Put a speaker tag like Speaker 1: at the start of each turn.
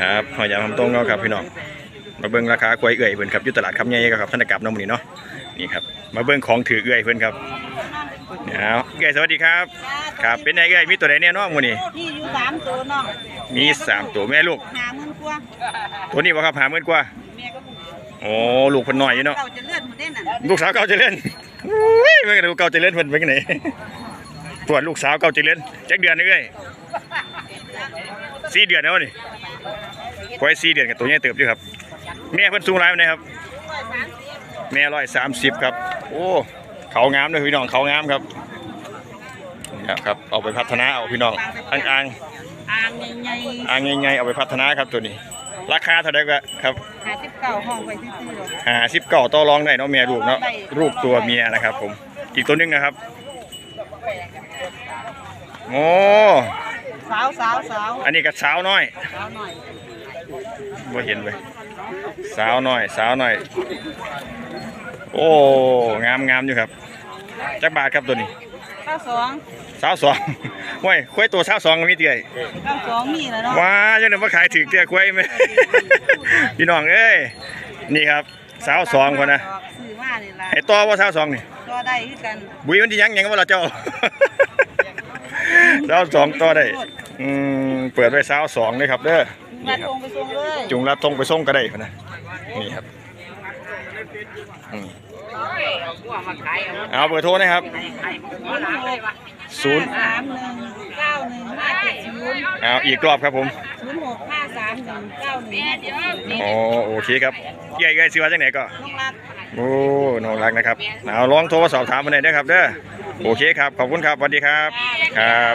Speaker 1: ครับหอยยางคำตรงเนาะครับพี่น้องมาเบิ่งราคากล้วยเอื่อยเพิ่นครับอยู่ตลาดคำใหญ่ครับธนกลับเน้องมื้อนี้เนาะนี่ครับมาเบิ่งของถือเอื่อยเพิ่นครับเอาเอื่อยสวัสดีครับครับเป็นไงเอื่อยมีตัวใดแน่เนอนมื้อนี้
Speaker 2: นี่อยู่สามตัวน้อง
Speaker 1: มีสามตัวแม่ลูก
Speaker 2: หาหมื่นกว่า
Speaker 1: ตัวนี้บ่ครับหาหมื่นกว่า
Speaker 2: แม่ก็บุก
Speaker 1: โอ้ลูกเพิ่นน้อยอยู่เนาะ
Speaker 2: เก่าจะเลื่อนหมดได้น่ะ
Speaker 1: ลูกสาวเก่าเจริญอุ้ยมันก็ดูเก่าเจริญเพิ่นเป็นไงตรวจลูกสาวเก่าเจริญจักเดือนนี่เอ้ยสี่เดือนแล้วนี่ ควายสี่เดือนกับตัวใหญ่เติบอยู่ครับ แม่เพิ่นสูงหลายปานใดครับ แม่ร้อยสามสิบครับ โอ้เขางามเลยพี่น้องเขางามครับนี่ครับ เอาไปพัฒนาเอาพี่น้องอ่างอ่าง
Speaker 2: อ่างใหญ่
Speaker 1: อ่างใหญ่ๆเอาไปพัฒนาครับตัวนี้ ราคาเท่าไหร่ก็ครับ
Speaker 2: ๆหาสิบเก้าห้องไปซื้อๆหรอก
Speaker 1: หาสิบเก่าต่อรองได้เนาะเมียลูกเนาะลูกตัวเมียนะครับ ผม อีกตัวหนึงนะครับโอ้
Speaker 2: สาวสาวสาว
Speaker 1: อันนี้ก็สาวน้อย
Speaker 2: สาวหน่อย
Speaker 1: บ่เห็นเลย สาวน้อยสาวน้อย โอ้งามงามอยู่ครับจักบาทครับตัวนี้
Speaker 2: เก้าสอง
Speaker 1: สาวสองว้ยควายตัวสาวสองก็มีเตี้ย
Speaker 2: เก้าสองมีแล้วเนาะ
Speaker 1: ว้าจังได๋มาขายถึกเตี้ยควายไหมพี่น้องเอ้ยนี่ครับสาวสองคนนะ
Speaker 2: ซื้อมานี่ล่ะ
Speaker 1: ให้ต่อว่าสาวสองนี่
Speaker 2: ก็ได้คือกัน
Speaker 1: บุยมันที่ยังยังว่าเราเจ้าสาวสองต่อได้อืมเปิดไว้สาวสองเลยครับเด้อ
Speaker 2: มา
Speaker 1: นี่ค
Speaker 2: ต
Speaker 1: รับ
Speaker 2: รงไปส่งเลย
Speaker 1: จุงละทงไปส่งก็ได้พุ่นนะนี่ครับอืมเอาเบอร์โทรนะครับศูนย์
Speaker 2: สามหนึ่งเก้าหนึ่งห้าเจ็ดศูนย์
Speaker 1: เอาอีกรอบครับผม
Speaker 2: ศูนย์หกห้าสามหนึ่งเก้าหนึ่งห้าเจ็ดศูนย์
Speaker 1: อ๋อโอเคครับเย้ยเย้ยซื้อมาจากไหนก็
Speaker 2: น้องรัก
Speaker 1: โอ้น้องรักนะครับเอาลองโทรมาสอบถามมาหน่อยนะครับเด้อโอเคครับขอบคุณครับสวัสดีครับครับ